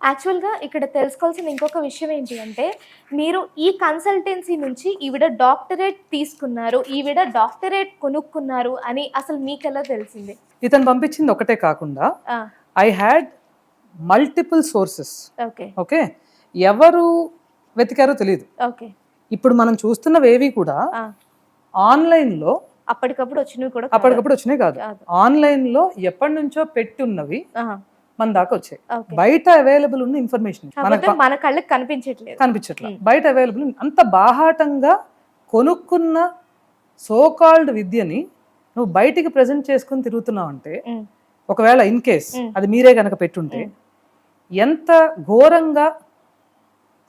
యాక్చువల్గా ఇక్కడ తెలుసుకోవాల్సిన ఇంకొక విషయం ఏంటి అంటే మీరు ఈ కన్సల్టెన్సీ నుంచి ఈవిడ డాక్టరేట్ తీసుకున్నారు ఈవిడ డాక్టరేట్ కొనుక్కున్నారు అని అసలు మీకు ఎలా తెలిసింది? ఇతను పంపించింది ఒకటే కాకుండా I had multiple sources okay. Okay? ఎవరు వెతికారో తెలియదు ఓకే. ఇప్పుడు మనం చూస్తున్నవేవి కూడా ఆన్లైన్లో అప్పటికప్పుడు వచ్చినవి కూడా. అప్పటికప్పుడు వచ్చినాయి కాదు. ఆన్లైన్లో ఎప్పటి నుంచో పెట్టున్నవి మన దాకా వచ్చాయి. బయట అవైలబుల్ ఉన్న ఇన్ఫర్మేషన్ మన కళ్ళకి కనిపించట్లేదు. కనిపించట్లా. బయట అవైలబుల్ అంత బాహాటంగా కొనుక్కున్న సోకాల్డ్ విద్యని నువ్వు బయటికి ప్రజెంట్ చేసుకుని తిరుగుతున్నావు అంటే ఉమ్, ఒకవేళ ఇన్ కేస్ Mm. అది మీరే కనుక పెట్టుంటే ఎంత ఘోరంగా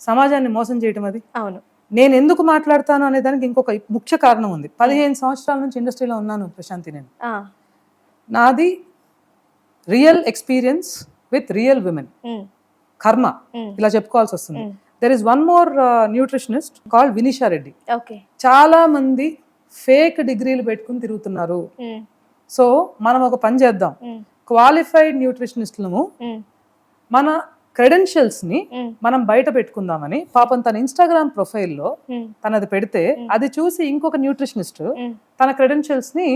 సమాజాన్ని మోసం చేయటం అది? అవును. నేను ఎందుకు మాట్లాడతాను అనే దానికి ఇంకొక ముఖ్య కారణం ఉంది. పదిహేను సంవత్సరాల నుంచి ఇండస్ట్రీలో ఉన్నాను ప్రశాంతి నేను. నాది real experience with real women. కర్మ. ఇలా చెప్పుకోవాల్సి వస్తుంది there is one more nutritionist called Vinisha Reddy చాలా మంది ఫేక్ డిగ్రీలు పెట్టుకుని తిరుగుతున్నారు. సో మనం ఒక పని చేద్దాం. క్వాలిఫైడ్ న్యూట్రిషనిస్టులము మన క్రెడెన్షియల్స్ని మనం బయట పెట్టుకుందామని పాపం తన ఇన్స్టాగ్రామ్ ప్రొఫైల్లో తనది పెడితే అది చూసి ఇంకొక న్యూట్రిషనిస్ట్ తన క్రెడెన్షియల్స్ని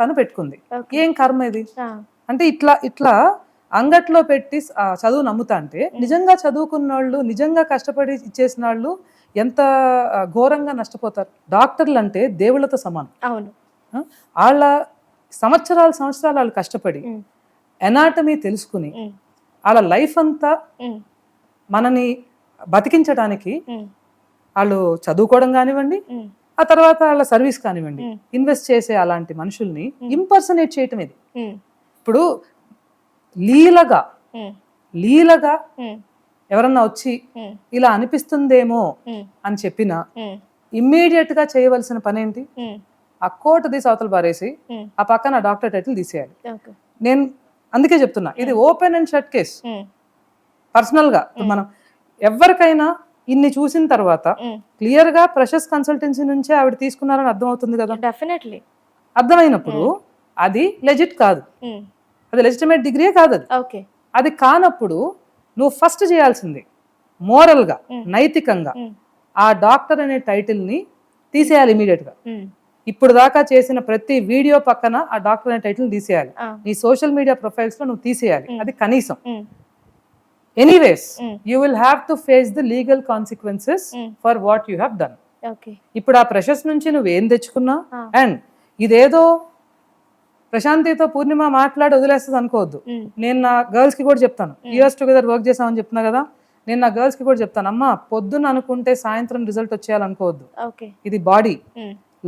తను పెట్టుకుంది. ఏం కర్మ ఇది? అంటే ఇట్లా ఇట్లా అంగట్లో పెట్టి చదువు నమ్ముతా అంటే నిజంగా చదువుకున్న వాళ్ళు నిజంగా కష్టపడి ఇచ్చేసిన వాళ్ళు ఎంత ఘోరంగా నష్టపోతారు. డాక్టర్లు అంటే దేవుళ్ళతో సమానం. అవును? వాళ్ళ సంవత్సరాలు సంవత్సరాలు వాళ్ళు కష్టపడి ఎనాటమీ తెలుసుకుని వాళ్ళ లైఫ్ అంతా మనని బతికించడానికి వాళ్ళు చదువుకోవడం కానివ్వండి ఆ తర్వాత వాళ్ళ సర్వీస్ కానివ్వండి. ఇన్వెస్ట్ చేసే అలాంటి మనుషుల్ని ఇంపర్సనేట్ చేయటం ఇది. ఇప్పుడు లీలగా లీలగా ఎవరన్నా వచ్చి ఇలా అనిపిస్తుందేమో అని చెప్పిన ఇమ్మీడియట్గా చేయవలసిన పని ఏంటి ఆ కోట్ తీసి అవతల పారేసి ఆ పక్కన డాక్టర్ టైటిల్ తీసేయాలి. నేను అందుకే చెప్తున్నా ఇది ఓపెన్ అండ్ షట్ కేస్. పర్సనల్గా మనం ఎవరికైనా ఇన్ని చూసిన తర్వాత క్లియర్గా ప్రెషస్ కన్సల్టెన్సీ నుంచే ఆవిడ తీసుకున్నారని అర్థమవుతుంది కదా? డెఫినెట్లీ అర్థమైనప్పుడు అది లెజిట్ కాదు. ఉమ్, అది లెజిటిమేట్ డిగ్రీయే కాదు అది. ఓకే. అది కానప్పుడు నువ్వు ఫస్ట్ చేయాల్సింది మోరల్గా Mm. నైతికంగా ఉమ్, ఆ డాక్టర్ అనే టైటిల్ని తీసేయాలి ఇమీడియట్గా ఇప్పుడు దాకా చేసిన ప్రతి వీడియో పక్కన ఆ డాక్టర్ అనే టైటిల్ తీసేయాలి. నీ సోషల్ మీడియా ప్రొఫైల్స్లో నువ్వు తీసేయాలి. అది కనీసం. Anyways. You will have to face the legal consequences. For what you have done ఇప్పుడు ఆ ప్రెషర్స్ నుంచి నువ్వు ఏం తెచ్చుకున్నా. అండ్ ఇదేదో ప్రశాంతితో పూర్ణిమ మాట్లాడి వదిలేస్తుంది అనుకోవద్దు. నేను నా గర్ల్స్కి కూడా చెప్తాను. ఇయర్స్ టుగెదర్ వర్క్ చేసామని చెప్తున్నా కదా. నేను నా గర్ల్స్కి కూడా చెప్తాను. అమ్మా పొద్దున్న అనుకుంటే సాయంత్రం రిజల్ట్ వచ్చేయాలనుకోవద్దు. ఇది బాడీ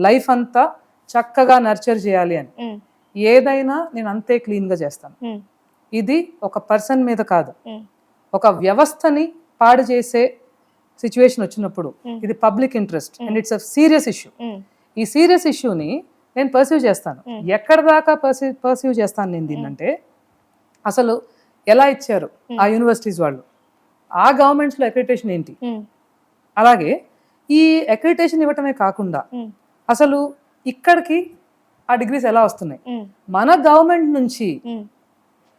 లైఫ్ అంతా చక్కగా నర్చర్ చేయాలి అని. ఏదైనా నేను అంతే క్లీన్గా చేస్తాను. ఇది ఒక పర్సన్ మీద కాదు. ఒక వ్యవస్థని పాడు చేసే సిచ్యువేషన్ వచ్చినప్పుడు. ఇది public interest and it's a serious issue ఈ సీరియస్ ఇష్యూని నేను పర్సీవ్ చేస్తాను. ఎక్కడ దాకా పర్సీవ్ పర్సీవ్ చేస్తాను నేను దీన్నంటే అసలు ఎలా ఇచ్చారు ఆ యూనివర్సిటీస్ వాళ్ళు? ఆ గవర్నమెంట్స్లో అక్రిటేషన్ ఏంటి? అలాగే ఈ అక్రిటేషన్ ఇవ్వటమే కాకుండా అసలు ఇక్కడికి ఆ డిగ్రీస్ ఎలా వస్తున్నాయి? మన గవర్నమెంట్ నుంచి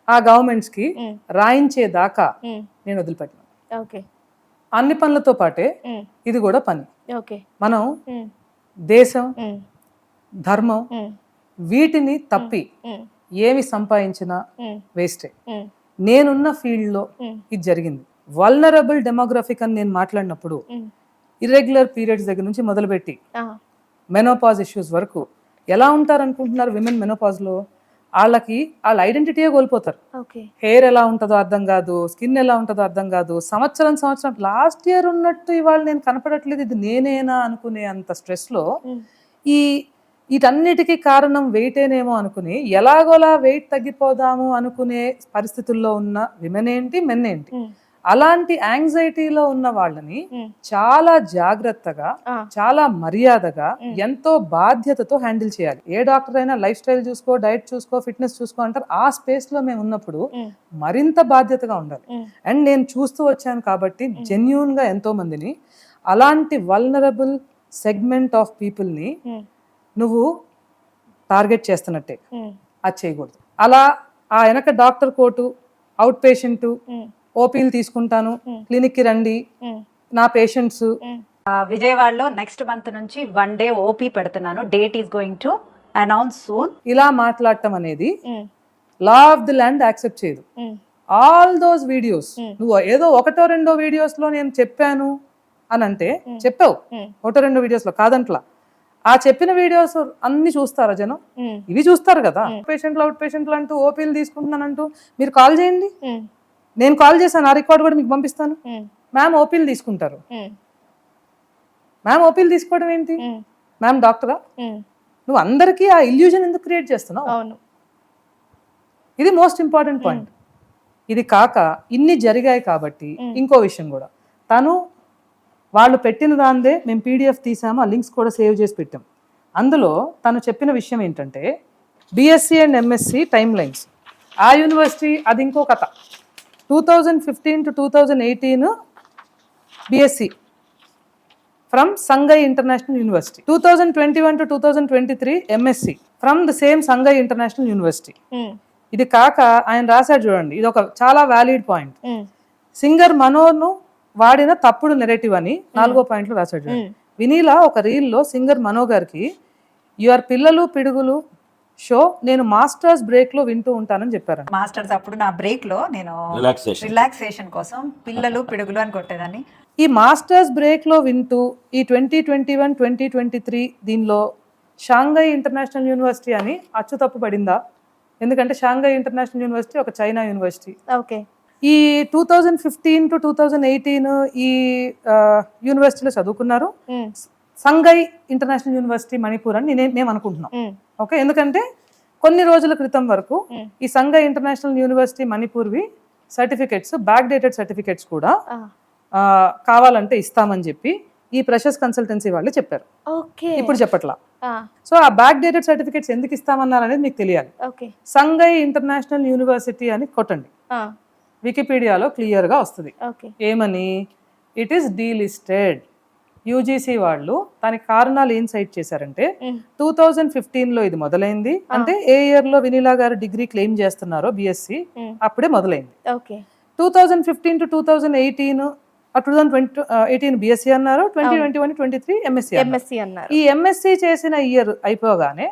ఆ గవర్నమెంట్స్కి ఉమ్, రాయించేదాకా ఉమ్, నేను వదిలిపెట్టిన. ఓకే. అన్ని పనులతో పాటే ఇది కూడా పని. ఓకే. మనం దేశం ధర్మం వీటిని తప్పి ఏమి సంపాదించినా వేస్టే. నేనున్న ఫీల్డ్లో ఇది జరిగింది. వల్నరబుల్ డెమోగ్రఫిక్ అని నేను మాట్లాడినప్పుడు ఇర్రెగ్యులర్ పీరియడ్స్ దగ్గర నుంచి మొదలుపెట్టి మెనోపాజ్ ఇష్యూస్ వరకు ఎలా ఉంటారు అనుకుంటున్నారు విమెన్ మెనోపాజ్లో వాళ్ళకి వాళ్ళ ఐడెంటిటీయే కోల్పోతారు. హెయిర్ ఎలా ఉంటుందో అర్థం కాదు స్కిన్ ఎలా ఉంటుందో అర్థం కాదు. సంవత్సరం సంవత్సరం లాస్ట్ ఇయర్ ఉన్నట్టు ఇవాళ నేను కనపడట్లేదు ఇది నేనేనా అనుకునే అంత స్ట్రెస్లో ఈ వీటన్నిటికీ కారణం వెయిటేనేమో అనుకుని ఎలాగోలా వెయిట్ తగ్గిపోదాము అనుకునే పరిస్థితుల్లో ఉన్న విమెన్ ఏంటి మెన్ ఏంటి అలాంటి యాంగ్జైటీలో ఉన్న వాళ్ళని చాలా జాగ్రత్తగా చాలా మర్యాదగా. ఎంతో బాధ్యతతో హ్యాండిల్ చేయాలి. ఏ డాక్టర్ అయినా లైఫ్ స్టైల్ చూసుకో డైట్ చూసుకో ఫిట్నెస్ చూసుకో అంటారు. ఆ స్పేస్లో మేము ఉన్నప్పుడు మరింత బాధ్యతగా ఉండాలి. అండ్ నేను చూస్తూ వచ్చాను కాబట్టి జెన్యున్గా ఎంతో మందిని అలాంటి వల్నరబుల్ సెగ్మెంట్ ఆఫ్ పీపుల్ని ఉమ్, నువ్వు టార్గెట్ చేస్తున్నట్టే. అది చేయకూడదు. అలా ఆ వెనక డాక్టర్ కోటు అవుట్ పేషెంట్ ఓపీలు తీసుకుంటాను Hmm. క్లినిక్కి రండి నా పేషెంట్స్ విజయవాడలో నెక్స్ట్ మంత్ నుంచి వన్ డే ఓపీ పెడుతున్నాను. Date is going to announce soon ఇలా మాట్లాడటం అనేది law of the land accept చేయదు. All those videos. నువ్వు ఏదో ఒకటో రెండో వీడియోస్లో నేను చెప్పాను అని అంటే. చెప్పావు. ఒకటో రెండో వీడియోస్లో కాదంట్లా. ఆ చెప్పిన వీడియోస్ అన్ని చూస్తారా జనం? ఇవి చూస్తారు కదా. పేషెంట్లు అవుట్ పేషెంట్లు అంటూ ఓపీలు తీసుకుంటున్నానంటూ మీరు కాల్ చేయండి. నేను కాల్ చేశాను ఆ రికార్డ్ కూడా మీకు పంపిస్తాను. మ్యామ్ ఓపీలు తీసుకుంటారు. మ్యామ్ ఓపీలు తీసుకోవడం ఏంటి? మ్యామ్ డాక్టరా నువ్వు అందరికీ ఆ ఇల్యూజన్ ఎందుకు క్రియేట్ చేస్తున్నావు? ఇది మోస్ట్ ఇంపార్టెంట్ పాయింట్ ఇది కాక ఇన్ని జరిగాయి కాబట్టి. ఇంకో విషయం కూడా. తను వాళ్ళు పెట్టిన దాందే మేము పీడిఎఫ్ తీసాము ఆ లింక్స్ కూడా సేవ్ చేసి పెట్టాం. అందులో తను చెప్పిన విషయం ఏంటంటే BSc and MSc timelines ఆ యూనివర్సిటీ అది ఇంకో కథ. Two thousand fifteen to two thousand eighteen BSc from Sangai international university two thousand twenty one to two thousand twenty three MSc from the same Sangai international university ఇది కాక ఆయన రాశాడు చూడండి ఇది ఒక చాలా వ్యాలిడ్ పాయింట్ సింగర్ మనోను వాడిన తప్పుడు నెరేటివ్ అని నాలుగో పాయింట్లో రాశాడు వినీలా ఒక రీల్లో సింగర్ మనో గారికి యువర్ పిల్లలు పిడుగులు షో నేను మాస్టర్స్ బ్రేక్లో వింటూ ఉంటానని చెప్పారు మాస్టర్స్ అప్పుడు నా బ్రేక్లో నేను రిలాక్సేషన్ రిలాక్సేషన్ కోసం పిల్లలు పిడుగులు అని కొట్టేదాన్ని. ఈ మాస్టర్స్ బ్రేక్లో వింటూ ఈ twenty twenty one twenty twenty three దీనిలో షాంఘై ఇంటర్నేషనల్ యూనివర్సిటీ అని అచ్చు తప్పు పడిందా? ఎందుకంటే షాంఘై ఇంటర్నేషనల్ యూనివర్సిటీ ఒక చైనా యూనివర్సిటీ ఓకే ఈ two thousand fifteen to two thousand eighteen ఈ యూనివర్సిటీలో చదువుకున్నారు. సంగై ఇంటర్నేషనల్ యూనివర్సిటీ మణిపూర్ అని నేను మేము అనుకుంటున్నాం. ఓకే ఎందుకంటే కొన్ని రోజుల క్రితం వరకు. ఈ సంగై ఇంటర్నేషనల్ యూనివర్సిటీ మణిపూర్వి సర్టిఫికెట్స్ బ్యాక్ డేటెడ్ సర్టిఫికెట్స్ కూడా కావాలంటే ఇస్తామని చెప్పి ఈ ప్రెషర్స్ కన్సల్టెన్సీ వాళ్ళు చెప్పారు. ఓకే. ఇప్పుడు చెప్పట్లా. సో ఆ బ్యాక్ డేటెడ్ సర్టిఫికెట్స్ ఎందుకు ఇస్తామన్నారు అనేది మీకు తెలియాలి. సంగై ఇంటర్నేషనల్ యూనివర్సిటీ అని కొట్టండి. వికీపీడియాలో క్లియర్గా వస్తుంది. ఏమని? ఇట్ ఈస్ డీలిస్టెడ్ యూజీసీ వాళ్ళు దానికి కారణాలు ఏం సైట్ చేశారంటే టూ థౌజండ్ ఫిఫ్టీన్లో ఇది మొదలైంది. అంటే ఏ ఇయర్లో వినీలా గారు డిగ్రీ క్లెయిమ్ చేస్తున్నారో బిఎస్సి అప్పుడే మొదలైంది. Okay. Two thousand fifteen to two thousand eighteen two thousand twenty eighteen BSc అన్నారు twenty twenty one twenty three MSc MSc అన్నారు. ఈ ఎంఎస్సి చేసిన ఇయర్ అయిపోగానే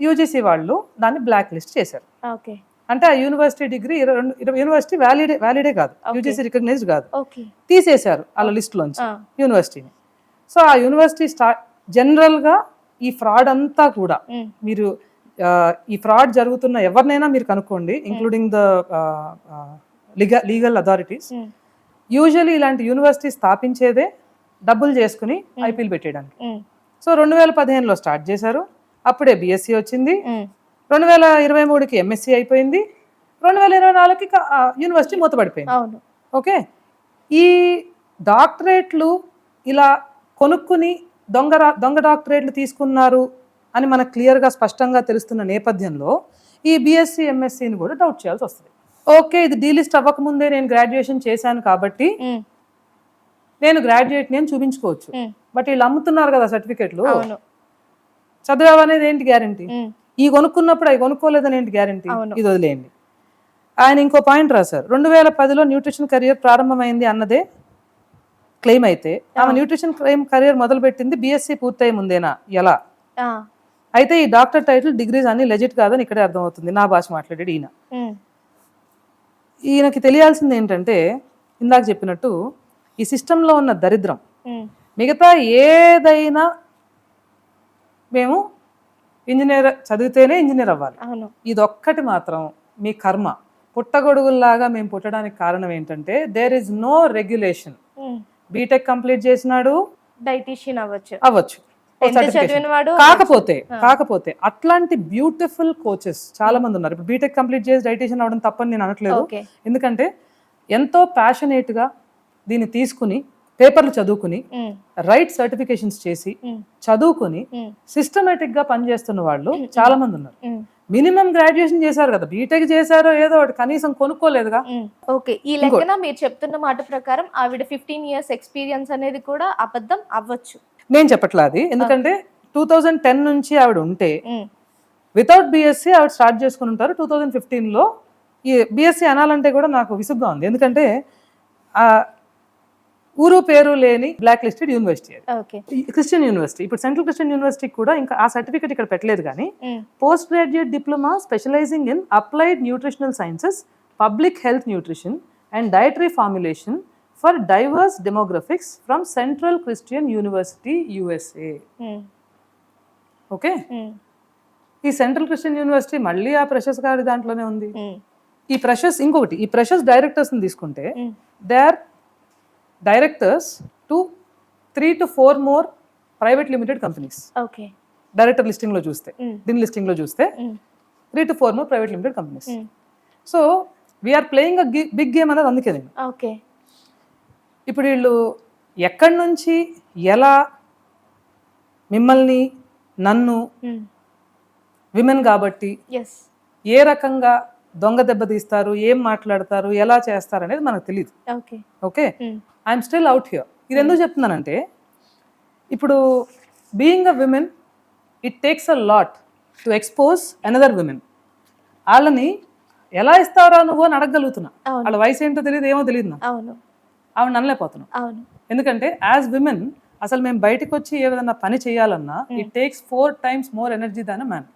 యూజీసీ వాళ్ళు దాన్ని బ్లాక్ లిస్ట్ చేశారు. ఓకే. అంటే ఆ యూనివర్సిటీ డిగ్రీ యూనివర్సిటీ వ్యాలిడే వ్యాలిడే కాదు. యూజీసీ రికగ్నైజ్డ్ కాదు. తీసేశారు వాళ్ళ లిస్ట్లోంచి యూనివర్సిటీని సో ఆ. యూనివర్సిటీ స్టా జనరల్గా ఈ ఫ్రాడ్ అంతా కూడా ఉమ్, మీరు ఈ ఫ్రాడ్ జరుగుతున్న ఎవరినైనా మీరు కనుక్కోండి including the legal legal authorities um, usually ఇలాంటి యూనివర్సిటీ స్థాపించేదే డబ్బులు చేసుకుని ఐపీఎల్ పెట్టేయడానికి. సో రెండు వేల పదిహేనులో స్టార్ట్ చేశారు. అప్పుడే బీఎస్సీ వచ్చింది. ఉమ్, రెండు వేల ఇరవై మూడుకి ఎంఎస్సీ అయిపోయింది. రెండు వేల ఇరవై నాలుగుకి యూనివర్సిటీ మూతపడిపోయింది. అవును. ఓకే? ఈ డాక్టరేట్లు ఇలా కొనుక్కుని దొంగ దొంగ డాక్టరేట్లు తీసుకున్నారు అని మనకు క్లియర్గా స్పష్టంగా తెలుస్తున్న నేపథ్యంలో ఈ బీఎస్సీ ఎంఎస్సీని కూడా డౌట్ చేయాల్సి వస్తుంది. ఓకే ఇది డీలిస్ట్ అవ్వకముందే నేను గ్రాడ్యుయేషన్ చేశాను కాబట్టి నేను గ్రాడ్యుయేట్ నేను చూపించుకోవచ్చు. బట్ వీళ్ళు అమ్ముతున్నారు కదా సర్టిఫికెట్లు చదివావు అనేది ఏంటి గ్యారంటీ ఈ కొనుక్కున్నప్పుడు అవి కొనుక్కోలేదని ఏంటి గ్యారంటీ. ఇది వదిలేయండి. ఆయన ఇంకో పాయింట్ రాశారు. రెండు వేల పదిలో న్యూట్రిషన్ కెరియర్ ప్రారంభమైంది అన్నదే క్లెయిమ్ అయితే. ఆమె న్యూట్రిషన్ క్లెయిమ్ కెరియర్ మొదలుపెట్టింది బీఎస్సీ పూర్తయి ముందేనా ఎలా? అయితే ఈ డాక్టర్ టైటిల్ డిగ్రీస్ అన్ని లెజిట్ కాదని ఇక్కడే అర్థమవుతుంది. నా భాష మాట్లాడాడు ఈయన. ఈయనకి తెలియాల్సింది ఏంటంటే ఇందాక చెప్పినట్టు ఈ సిస్టంలో ఉన్న దరిద్రం. మిగతా ఏదైనా మేము ఇంజనీర్ చదివితేనే ఇంజనీర్ అవ్వాలి. ఇదొక్కటి మాత్రం మీ కర్మ. పుట్టగొడుగుల్లాగా మేము పుట్టడానికి కారణం ఏంటంటే there is no regulation B Tech complete చేసినాడు. డైటీషియన్ అవ్వచ్చు. అవ్వచ్చు. కాకపోతే కాకపోతే అట్లాంటి బ్యూటిఫుల్ కోచెస్ చాలా మంది ఉన్నారు. ఇప్పుడు బీటెక్ కంప్లీట్ చేసి డైటీషియన్ అవడం తప్పని నేను అనట్లేదు. ఎందుకంటే ఎంతో passionate గా దీన్ని తీసుకుని పేపర్లు చదువుకుని రైట్ సర్టిఫికేషన్స్ చేసి చదువుకుని సిస్టమేటిక్గా పనిచేస్తున్న వాళ్ళు చాలా మంది ఉన్నారు. మినిమం గ్రాడ్యుయేషన్ చేశారు కదా బీటెక్ చేశారో ఏదో ఒకటి కనీసం కొనుక్కోలేదుగా. ఓకే ఈ లెక్కన మీరు చెప్తున్న మాట ప్రకారం ఆవిడ ఫిఫ్టీన్ ఇయర్స్ ఎక్స్పీరియన్స్ అనేది కూడా అబద్ధం అవ్వచ్చు. నేను చెప్పట్లా అది? ఎందుకంటే టూ థౌజండ్ టెన్ నుంచి ఆవిడ ఉంటే వితౌట్ బిఎస్సి ఆవిడ స్టార్ట్ చేసుకుని ఉంటారు. టూ థౌజండ్ ఫిఫ్టీన్లో ఈ బీఎస్సీ అనాలంటే కూడా నాకు విసుగ్గా ఉంది. ఎందుకంటే ఆ ఊరు పేరు లేని black listed university Christian university ఇప్పుడు సెంట్రల్ క్రిస్టియన్ యూనివర్సిటీ కూడా ఇంకా ఆ సర్టిఫికేట్ ఇక్కడ పెట్టలేదు కానీ post graduate diploma specializing in applied nutritional sciences public health nutrition and dietary formulation for diverse demographics from Central Christian University USA okay? ఈ central Christian university మళ్ళీ ఆ ప్రెషర్స్ గారి దాంట్లోనే ఉంది. ఈ ప్రెషర్స్ ఇంకొకటి ఈ ప్రెషర్స్ డైరెక్టర్స్ని తీసుకుంటే they are directors to three to four more private limited companies. Okay. Director లిస్టింగ్లో చూస్తే దీని లిస్టింగ్లో చూస్తే three to four more private limited companies. So we're playing a big game అనేది అందుకే నేను. ఓకే. ఇప్పుడు వీళ్ళు ఎక్కడి నుంచి ఎలా మిమ్మల్ని నన్ను విమెన్ కాబట్టి ఏ రకంగా దొంగ దెబ్బ తీస్తారు ఏం మాట్లాడతారు ఎలా చేస్తారు అనేది మనకు తెలియదు okay. I'm still out here ఇది ఎందుకు చెప్తున్నానంటే ఇప్పుడు being a women it takes a lot to expose another women వాళ్ళని ఎలా ఇస్తారా నువ్వు అని అడగగలుగుతున్నా. వాళ్ళ వయసు ఏంటో తెలియదు ఏమో తెలియదు అవును. ఆవిడ అనలేకపోతున్నాం. అవును. ఎందుకంటే యాజ్ విమెన్ అసలు మేము బయటకు వచ్చి ఏ విధంగా పని చేయాలన్నా it takes four times more energy than man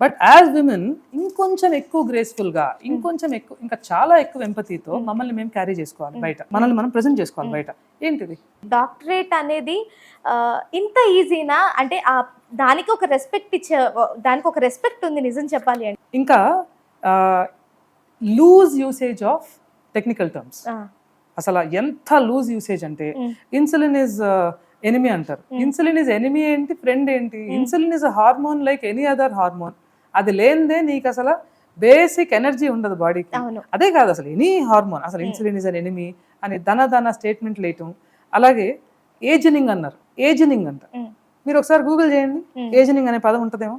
but as women ఇంకొంచెం ఎక్కువ గ్రేస్ఫుల్గా ఇంకొంచెం ఎక్కువ ఇంకా చాలా ఎక్కువ ఎంపతితో మమ్మల్ని మేము క్యారీ చేసుకోవాలి బయట. మనల్ని మనం ప్రెజెంట్ చేసుకోవాలి బయట. ఏంటిది? డాక్టరేట్ అనేది ఇంత ఈజీనా అంటే ఆ దానికి ఒక రెస్పెక్ట్ ఇచ్చే దానికి ఒక రెస్పెక్ట్ ఉంది నిజం చెప్పాలి అంటే. ఇంకా loose usage of technical terms అసలు ఎంత లూజ్ యూసేజ్ అంటే. ఇన్సులిన్ ఇస్ ఎనిమి అంటారు. ఇన్సులిన్ ఇస్ ఎనిమి ఏంటి ఫ్రెండ్ ఏంటి? Insulin is hormone like any other hormone అది లేనిదే నీకు అసలు బేసిక్ ఎనర్జీ ఉండదు బాడీకి అదే కాదు అసలు ఎనీ హార్మోన్ అసలు ఇన్సులిన్ ఇస్ అన్ ఎనిమి అని ధన ధన స్టేట్మెంట్ లేయటం. అలాగే ఏజనింగ్ అన్నారు. ఏజనింగ్ అంట. Mm. మీరు ఒకసారి గూగుల్ చేయండి. ఏజనింగ్ అనే పదం ఉంటుందేమో?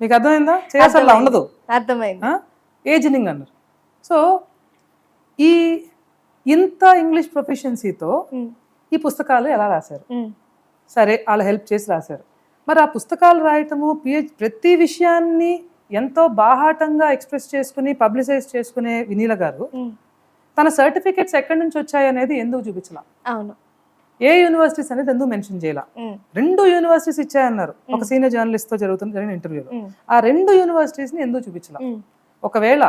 మీకు అర్థమైందా? చేయాల్సిన ఉండదు. అర్థమైంది. ఏజనింగ్ అన్నారు. సో ఈ ఇంత ఇంగ్లీష్ ప్రొఫిషియన్సీతో ఉమ్, ఈ పుస్తకాలు ఎలా రాశారు? సరే వాళ్ళ హెల్ప్ చేసి రాశారు. మరి ఆ పుస్తకాలు రాయటము పిహెచ్ ప్రతి విషయాన్ని ఎంతో బాహాటంగా ఎక్స్ప్రెస్ చేసుకుని పబ్లిసైజ్ చేసుకునే వినీల గారు తన సర్టిఫికేట్స్ ఎక్కడి నుంచి వచ్చాయి అనేది ఎందుకు చూపించలా? అవును. ఏ యూనివర్సిటీస్ అనేది ఎందుకు మెన్షన్ చేయాల? రెండు యూనివర్సిటీస్ ఇచ్చాయన్నారు. ఒక సీనియర్ జర్నలిస్ట్తో జరుగుతున్న జరిగిన ఇంటర్వ్యూలో. ఆ రెండు యూనివర్సిటీస్ని ఎందుకు చూపించలా? ఒకవేళ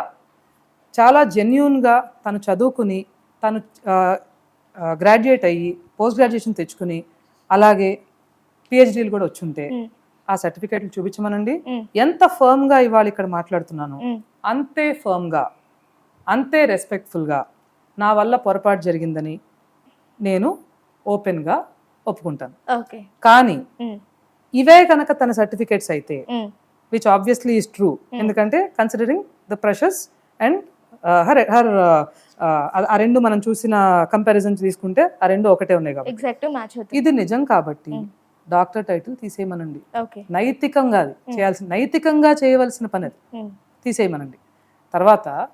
చాలా జెన్యున్గా తను చదువుకుని తను గ్రాడ్యుయేట్ అయ్యి పోస్ట్ గ్రాడ్యుయేషన్ తెచ్చుకుని అలాగే పిహెచ్డీలు కూడా వచ్చుంటే ఆ సర్టిఫికేట్లు చూపించమనండి. ఎంత ఫర్మ్గా ఇవాళ ఇక్కడ మాట్లాడుతున్నాను అంతే ఫర్మ్గా అంతే రెస్పెక్ట్ఫుల్గా నా వల్ల పొరపాటు జరిగిందని నేను ఓపెన్గా ఒప్పుకుంటాను. ఓకే. కానీ ఇవే కనుక తన సర్టిఫికేట్స్ అయితే విచ్ ఆబ్వియస్లీ ఈస్ ట్రూ ఎందుకంటే considering the pressures and her her ఆ రెండు మనం చూసిన కంపారిజన్ తీసుకుంటే ఆ రెండు ఒకటే ఉన్నాయి కాబట్టి. ఇది నిజం కాబట్టి డాక్టర్ టైటిల్ తీసేయమనండి. నైతికంగా అది చేయాల్సిన నైతికంగా చేయవలసిన పని అది. తీసేయమనండి. తర్వాత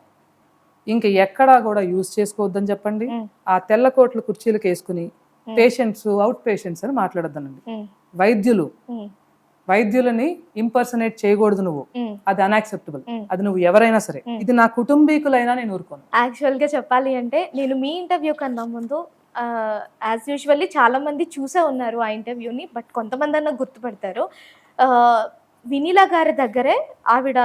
ఇంక ఎక్కడా కూడా యూజ్ చేసుకోవద్దని చెప్పండి. ఆ తెల్ల కోట్ల కుర్చీలకు వేసుకుని పేషెంట్స్ అవుట్ పేషెంట్స్ అని మాట్లాడొద్దనండి. వైద్యులు. వైద్యులని ఇంపర్సనేట్ చేయకూడదు నువ్వు. అది అన్యాక్సెప్టబుల్. అది నువ్వు ఎవరైనా సరే. ఇది నా కుటుంబీకులైనా నేను ఊరుకోను. యాక్చువల్గా చెప్పాలి అంటే నేను మీ ఇంటర్వ్యూ కన్నా ముందు యాజ్ యూజువల్లీ చాలామంది చూసే ఉన్నారు ఆ ఇంటర్వ్యూని బట్ కొంతమంది అన్న గుర్తుపడతారు. వినీలా గారి దగ్గరే ఆవిడ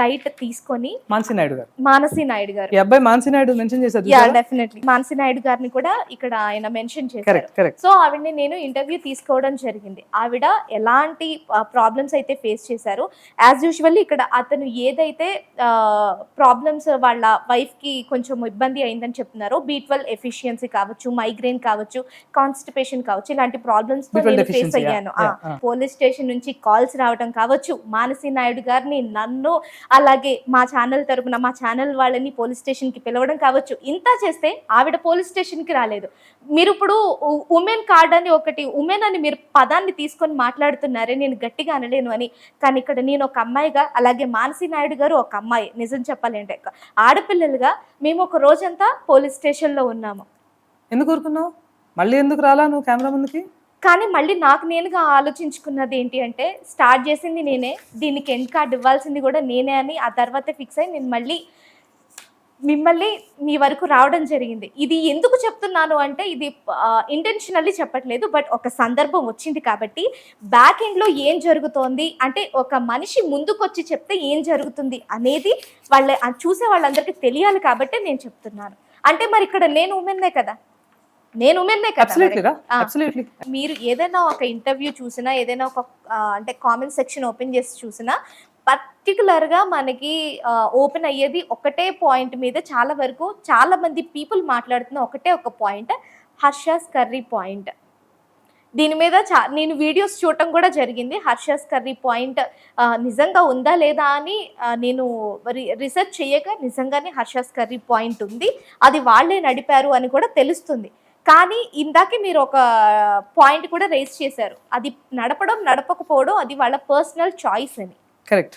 డైట్ తీసుకొని మాన్సి నాయుడు గారు. మానసి నాయుడు గారు. ఈ అబ్బాయి మాన్సి నాయుడు మెన్షన్ చేశారు యా డెఫినెట్లీ మానసి నాయుడు గారిని కూడా ఇక్కడ ఆయన మెన్షన్ చేశారు. సో ఆవిడని నేను ఇంటర్వ్యూ తీసుకోవడం జరిగింది. ఆవిడ ఎలాంటి ప్రాబ్లమ్స్ అయితే ఫేస్ చేశారు. యాజ్ యూజువల్లీ ఇక్కడ అతను ఏదైతే ప్రాబ్లమ్స్ వాళ్ళ వైఫ్కి కొంచెం ఇబ్బంది అయిందని చెప్తున్నారో బీ ట్వెల్వ్ ఎఫిషియన్సీ కావచ్చు మైగ్రేన్ కావచ్చు కాన్స్టిపేషన్ కావచ్చు ఇలాంటి ప్రాబ్లమ్స్ B12 నేను ఫేస్ అయ్యాను. పోలీస్ స్టేషన్ నుంచి కాల్స్ రావడం కావచ్చు మానసి నాయుడు గారిని నన్ను అలాగే మా ఛానల్ తరపున మా ఛానల్ వాళ్ళని పోలీస్ స్టేషన్కి పిలవడం కావచ్చు. ఇంత చేస్తే ఆవిడ పోలీస్ స్టేషన్కి రాలేదు. మీరు ఇప్పుడు ఉమెన్ కార్డ్ అని ఒకటి ఉమెన్ అని మీరు పదాన్ని తీసుకొని మాట్లాడుతున్నారే నేను గట్టిగా అనలేను అని. కానీ ఇక్కడ నేను ఒక అమ్మాయిగా అలాగే మానసి నాయుడు గారు ఒక అమ్మాయి నిజం చెప్పాలంటే. ఆడపిల్లలుగా మేము ఒక రోజంతా పోలీస్ స్టేషన్లో ఉన్నాము. ఎందుకు ఊరుకున్నావు? మళ్ళీ ఎందుకు రాలా నువ్వు కెమెరా ముందుకి? కానీ మళ్ళీ నాకు నేనుగా ఆలోచించుకున్నది ఏంటి అంటే స్టార్ట్ చేసింది నేనే దీనికి ఎండ్ కార్డ్ ఇవ్వాల్సింది కూడా నేనే అని ఆ తర్వాత ఫిక్స్ అయ్యి నేను మళ్ళీ మిమ్మల్ని మీ వరకు రావడం జరిగింది. ఇది ఎందుకు చెప్తున్నాను అంటే ఇది ఇంటెన్షనల్లీ చెప్పట్లేదు బట్ ఒక సందర్భం వచ్చింది కాబట్టి బ్యాక్ ఎండ్లో ఏం జరుగుతోంది అంటే ఒక మనిషి ముందుకొచ్చి చెప్తే ఏం జరుగుతుంది అనేది వాళ్ళ చూసే వాళ్ళందరికీ తెలియాలి కాబట్టి నేను చెప్తున్నాను. అంటే మరి ఇక్కడ నేను ఉమెన్నే కదా? నేను ఉమెన్నే కదా మరి. ఏదైనా ఒక ఇంటర్వ్యూ చూసినా ఏదైనా ఒక అంటే కామెంట్ సెక్షన్ ఓపెన్ చేసి చూసినా పర్టికులర్గా మనకి ఓపెన్ అయ్యేది ఒకటే పాయింట్ మీద చాలా వరకు చాలా మంది పీపుల్ మాట్లాడుతున్న ఒకటే ఒక పాయింట్ హర్షాస్ కర్రీ పాయింట్ దీని మీద చా నేను వీడియోస్ చూడటం కూడా జరిగింది. హర్షాస్ కర్రీ పాయింట్ నిజంగా ఉందా లేదా అని నేను రీసెర్చ్ చేయక నిజంగానే హర్షాస్ కర్రీ పాయింట్ ఉంది. అది వాళ్ళే నడిపారు అని కూడా తెలుస్తుంది. కానీ ఇందాకే మీరు ఒక పాయింట్ కూడా రేస్ చేశారు. అది నడపడం నడపకపోవడం అది వాళ్ళ పర్సనల్ చాయిస్ అని. కరెక్ట్